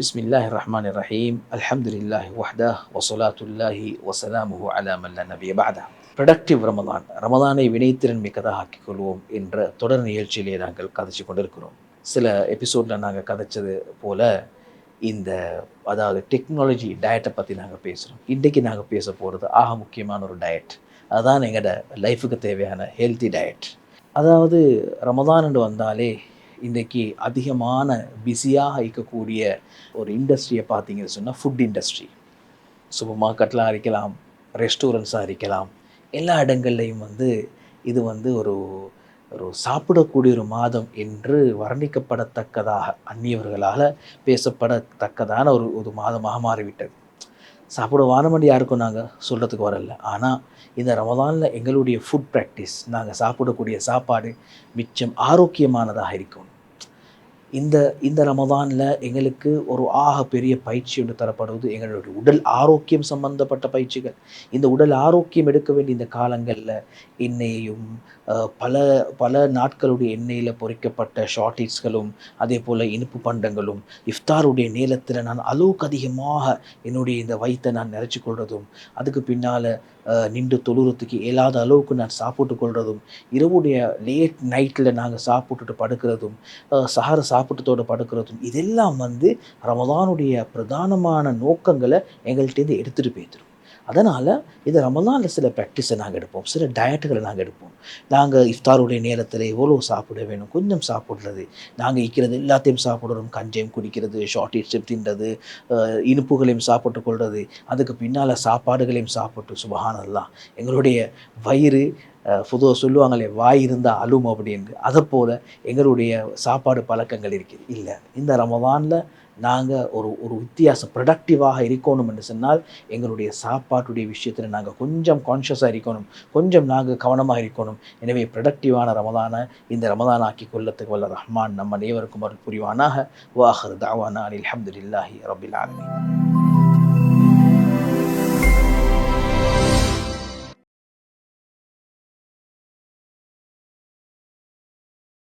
بسم الله الرحمن الرحيم الحمد لله وحده وصلاة الله وسلامه على من لا نبي بعده productive Ramadan ரமதானை வினைத்திறன் மிக்கதாக ஆக்கிக் கொள்வோம் என்ற தொடர் நிகழ்ச்சியிலே நாங்கள் கதைச்சு கொண்டிருக்கிறோம் சில எபிசோடில் நாங்கள் கதைச்சது போல இந்த அதாவது டெக்னாலஜி டயட்டை பற்றி நாங்கள் பேசுகிறோம் இன்றைக்கி நாங்கள் பேச போகிறது ஆக முக்கியமான ஒரு டயட் அதுதான் எங்களோட லைஃபுக்கு தேவையான ஹெல்த்தி டயட் அதாவது ரமதான் வந்தாலே இன்றைக்கி அதிகமான பிஸியாக இருக்கக்கூடிய ஒரு இண்டஸ்ட்ரியை பார்த்தீங்கன்னு சொன்னால் ஃபுட் இண்டஸ்ட்ரி சூப்பர் மார்க்கெட்லாம் இருக்கலாம் ரெஸ்டாரண்ட்ஸாக இருக்கலாம் எல்லா இடங்கள்லையும் வந்து இது வந்து ஒரு ஒரு சாப்பிடக்கூடிய ஒரு மாதம் என்று வர்ணிக்கப்படத்தக்கதாக அந்நியவர்களால் பேசப்படத்தக்கதான ஒரு ஒரு மாதமாக மாறிவிட்டது. சாப்பிட வானமண்டி யாருக்கும் நாங்கள் சொல்கிறதுக்கு வரல. ஆனால் இந்த ரமதானில் எங்களுடைய ஃபுட் ப்ராக்டிஸ் நாங்கள் சாப்பிடக்கூடிய சாப்பாடு மிச்சம் ஆரோக்கியமானதாக இருக்கும் இந்த இந்த ரமதானில் எங்களுக்கு ஒரு ஆக பெரிய பயிற்சி ஒன்று தரப்படுவது எங்களுடைய உடல் ஆரோக்கியம் சம்பந்தப்பட்ட பயிற்சிகள். இந்த உடல் ஆரோக்கியம் எடுக்க வேண்டிய இந்த காலங்களில் எண்ணெயையும் பல பல நாட்களுடைய எண்ணெயில் பொறிக்கப்பட்ட ஷார்ட்டேஜ்களும் அதே போல் இனிப்பு பண்டங்களும் இஃப்தாருடைய நேரத்தில் நான் அளவுக்கு அதிகமாக என்னுடைய இந்த வயிற்றை நான் நிறச்சி கொள்வதும் அதுக்கு பின்னால் நின்று தொழுறதுக்கு இயலாத அளவுக்கு நான் சாப்பிட்டு கொள்வதும் இரவுடைய லேட் நைட்டில் நாங்கள் சாப்பிட்டுட்டு படுக்கிறதும் சஹர சாப்பிட்டத்தோடு படுக்கிறதும் இதெல்லாம் வந்து ரமதானுடைய பிரதானமான நோக்கங்களை எங்கள்கிட்டேருந்து எடுத்துகிட்டு போய்த்துரும் அதனால் இது ரமதானில் சில ப்ராக்டிஸை நாங்கள் எடுப்போம். சில டயட்டுகளை நாங்கள் எடுப்போம். நாங்கள் இஃப்தாருடைய நேரத்தில் எவ்வளோ சாப்பிட வேணும்? கொஞ்சம் சாப்பிட்றது. நாங்கள் இருக்கிறது எல்லாத்தையும் சாப்பிடுறோம். கஞ்சையும் குடிக்கிறது ஷார்ட்டேஜ் தின்றது இனிப்புகளையும் சாப்பிட்டு கொள்வது அதுக்கு பின்னால் சாப்பாடுகளையும் சாப்பிட்டு சுபகானல்லாம் எங்களுடைய வயிறு பொதுவாக சொல்லுவாங்களே வாய் இருந்தால் அழும் அப்படின்னு. அதை போல் எங்களுடைய சாப்பாடு பழக்கங்கள் இருக்குது. இல்லை இந்த ரமதானில் நாங்கள் ஒரு ஒரு வித்தியாசம் ப்ரொடக்டிவாக இருக்கணும் என்று சொன்னால் எங்களுடைய சாப்பாட்டுடைய விஷயத்தில் நாங்கள் கொஞ்சம் கான்ஷியஸாக இருக்கணும். கொஞ்சம் நாங்கள் கவனமாக இருக்கணும். எனவே ப்ரொடக்டிவான ரமதானை இந்த ரமதான் ஆக்கி கொள்ளத்துக்கு வல்ல ரஹ்மான் நம்ம அனைவருக்கும் அருள் புரிவானாக. வாஹர் தாவானா அலி அஹமதுல்லாஹி ரபில் ஆலமீன்.